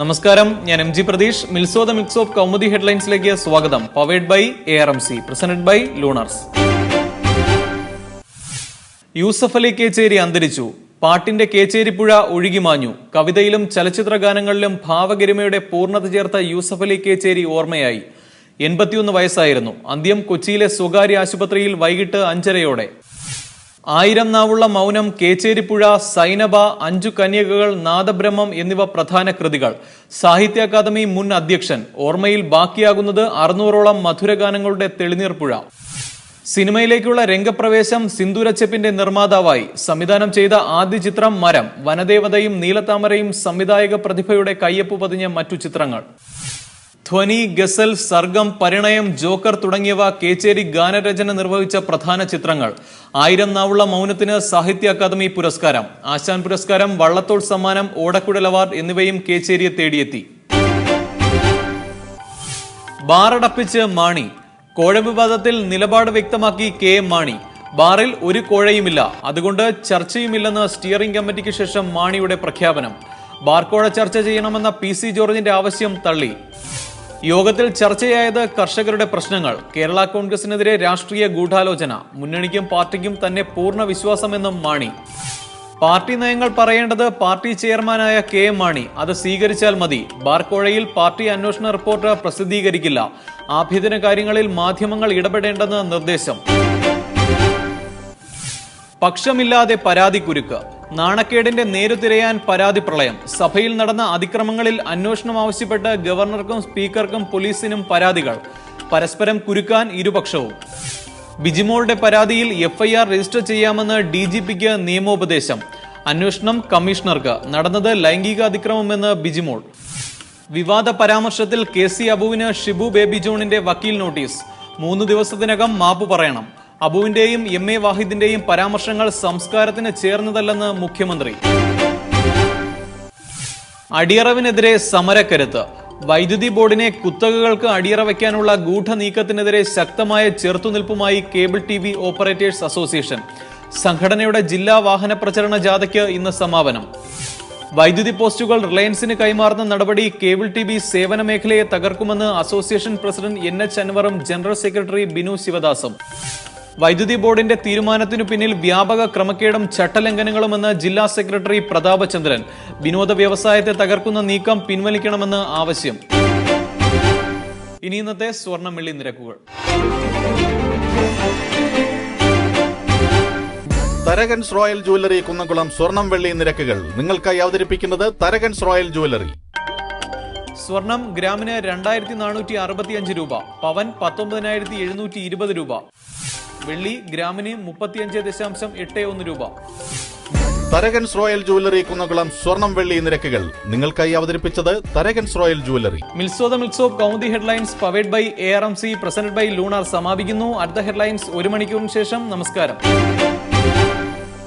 നമസ്കാരം. ഞാൻ M G Pratheesh. മിൽസോ ദ മിക്സ് ഓഫ് കൗമുദി ഹെഡ്ലൈൻസിലേക്ക് സ്വാഗതം. Powered by A R M C presented by Lunars Yusuf Ali Kecheri അന്തരിച്ചു. പാട്ടിന്റെ കേച്ചേരിപ്പുഴ ഒഴുകിമാഞ്ഞു കവിതയിലും ചലച്ചിത്ര ഗാനങ്ങളിലും ഭാവഗരിമയുടെ പൂർണത ചേർത്ത യൂസഫ് അലി കേച്ചേരി ഓർമ്മയായി. എൺപത്തിയൊന്ന് വയസ്സായിരുന്നു. അന്ത്യം കൊച്ചിയിലെ സ്വകാര്യ ആശുപത്രിയിൽ വൈകിട്ട് അഞ്ചരയോടെ. ആയിരം നാവുള്ള മൗനം കേച്ചേരിപ്പുഴ സൈനബ അഞ്ചു കന്യകകൾ നാദബ്രഹ്മം എന്നിവ പ്രധാന കൃതികൾ. സാഹിത്യ അക്കാദമി മുൻ അധ്യക്ഷൻ. ഓർമ്മയിൽ ബാക്കിയാകുന്നത് അറുന്നൂറോളം മധുരഗാനങ്ങളുടെ തെളിനീർപ്പുഴ സിനിമയിലേക്കുള്ള രംഗപ്രവേശം സിന്ദൂരച്ചെപ്പിന്റെ നിർമ്മാതാവായി. സംവിധാനം ചെയ്ത ആദ്യ ചിത്രം മരം. വനദേവതയും നീലത്താമരയും സംവിധായക പ്രതിഭയുടെ കയ്യൊപ്പ് പതിഞ്ഞ മറ്റു ചിത്രങ്ങൾ. ധ്വനി ഗസൽ സർഗം പരിണയം ജോക്കർ തുടങ്ങിയവ കേച്ചേരി ഗാനരചന നിർവഹിച്ച പ്രധാന ചിത്രങ്ങൾ. ആയിരം നാവുള്ള മൗനത്തിന് സാഹിത്യ അക്കാദമി പുരസ്കാരം. ആശാൻ പുരസ്കാരം വള്ളത്തോൾ സമ്മാനം ഓടക്കുഴൽ അവാർഡ് എന്നിവയും കേച്ചേരിയെ തേടിയെത്തി. ബാറടപ്പിച്ച് മാണി. കോഴ വിവാദത്തിൽ നിലപാട് വ്യക്തമാക്കി കെ. മാണി. ബാറിൽ ഒരു കോഴയുമില്ല. അതുകൊണ്ട് ചർച്ചയുമില്ലെന്ന് സ്റ്റിയറിംഗ് കമ്മിറ്റിക്ക് ശേഷം മാണിയുടെ പ്രഖ്യാപനം. ബാർ കോഴ ചർച്ച ചെയ്യണമെന്ന പി സി ജോർജിന്റെ ആവശ്യം തള്ളി. യോഗത്തിൽ ചർച്ചയായത് കർഷകരുടെ പ്രശ്നങ്ങൾ. കേരള കോൺഗ്രസിനെതിരെ രാഷ്ട്രീയ ഗൂഢാലോചന. മുന്നണിക്കും പാർട്ടിക്കും തന്നെ പൂർണ വിശ്വാസമെന്നും മാണി. പാർട്ടി നയങ്ങൾ പറയേണ്ടത് പാർട്ടി ചെയർമാനായ കെ എം മാണി. അത് സ്വീകരിച്ചാൽ മതി. ബാർക്കോഴയിൽ പാർട്ടി അന്വേഷണ റിപ്പോർട്ട് പ്രസിദ്ധീകരിക്കില്ല. ആഭ്യന്തര കാര്യങ്ങളിൽ മാധ്യമങ്ങൾ ഇടപെടേണ്ടെന്ന് നിർദ്ദേശം. പക്ഷമില്ലാതെ പരാതി കുരുക്ക് നാണക്കേടിന്റെ നേരുതിരയാൻ പരാതി പ്രളയം. സഭയിൽ നടന്ന അതിക്രമങ്ങളിൽ അന്വേഷണം ആവശ്യപ്പെട്ട് ഗവർണർക്കും സ്പീക്കർക്കും പോലീസിനും പരാതികൾ. പരസ്പരം കുരുക്കാൻ ഇരുപക്ഷവും. ബിജിമോളുടെ പരാതിയിൽ എഫ്ഐആർ രജിസ്റ്റർ ചെയ്യാമെന്ന് ഡി ജി പിക്ക് നിയമോപദേശം. അന്വേഷണം കമ്മീഷണർക്ക്. നടന്നത് ലൈംഗിക അതിക്രമമെന്ന് ബിജിമോൾ. വിവാദ പരാമർശത്തിൽ കെ സി അബുവിന് ഷിബു ബേബി ജോണിന്റെ വക്കീൽ നോട്ടീസ്. മൂന്ന് ദിവസത്തിനകം മാപ്പ് പറയണം. അബുവിന്റെയും എം എ വാഹിദിന്റെയും പരാമർശങ്ങൾ സംസ്കാരത്തിന് ചേർന്നതല്ലെന്ന് മുഖ്യമന്ത്രി. അടിയറവിനെതിരെ സമരക്കരുത്ത്. വൈദ്യുതി ബോർഡിനെ കുത്തകകൾക്ക് അടിയറ വയ്ക്കാനുള്ള ഗൂഢനീക്കത്തിനെതിരെ ശക്തമായ ചെറുത്തുനിൽപ്പുമായി cable T V operators association. സംഘടനയുടെ ജില്ലാ വാഹന പ്രചരണ ജാഥയ്ക്ക് ഇന്ന് സമാപനം. വൈദ്യുതി പോസ്റ്റുകൾ റിലയൻസിന് കൈമാറുന്ന നടപടി കേബിൾ ടി വി സേവന മേഖലയെ തകർക്കുമെന്ന് അസോസിയേഷൻ പ്രസിഡന്റ് എൻ എച്ച് അൻവറും ജനറൽ സെക്രട്ടറി ബിനു ശിവദാസും. വൈദ്യുതി ബോർഡിന്റെ തീരുമാനത്തിനു പിന്നിൽ വ്യാപക ക്രമക്കേടും ചട്ടലംഘനങ്ങളുമെന്ന് ജില്ലാ സെക്രട്ടറി പ്രതാപചന്ദ്രൻ വിനോദ വ്യവസായത്തെ തകർക്കുന്ന നീക്കം പിൻവലിക്കണമെന്ന് ആവശ്യം. ഇനി ഇന്നത്തെ നിരക്കുകൾ. തരകൻസ് റോയൽ ജുവല്ലറി കുന്നംകുളം സ്വർണം വെള്ളി നിരക്കുകൾ. നിങ്ങൾക്കായി അവതരിപ്പിക്കുന്നത് തരകൻസ് റോയൽ ജുവല്ലറി. സ്വർണം ഗ്രാമിന് രണ്ടായിരത്തി നാനൂറ്റി അറുപത്തിയഞ്ച് രൂപ പവൻ പത്തൊമ്പതിനായിരത്തി എഴുന്നൂറ്റി ഇരുപത് രൂപ. വെള്ളി ഗ്രാമിന് മുപ്പത്തിയഞ്ച് ദശാംശം എട്ട് ഒന്ന് രൂപ. തരകൻസ് റോയൽ ജുവല്ലറി കുന്നകുളം സ്വർണം വെള്ളി നിരക്കുകൾ നിങ്ങൾക്കായി അവതരിപ്പിച്ചത് തരകൻസ് റോയൽ ജുവല്ലറി. മിൽസോ the മിൽസോ Kaumudi headlines powered by A R M C presented by Lunar സമാപിക്കുന്നു. അടുത്ത ഹെഡ്ലൈൻസ് ഒരു മണിക്കൂറിന് ശേഷം. നമസ്കാരം.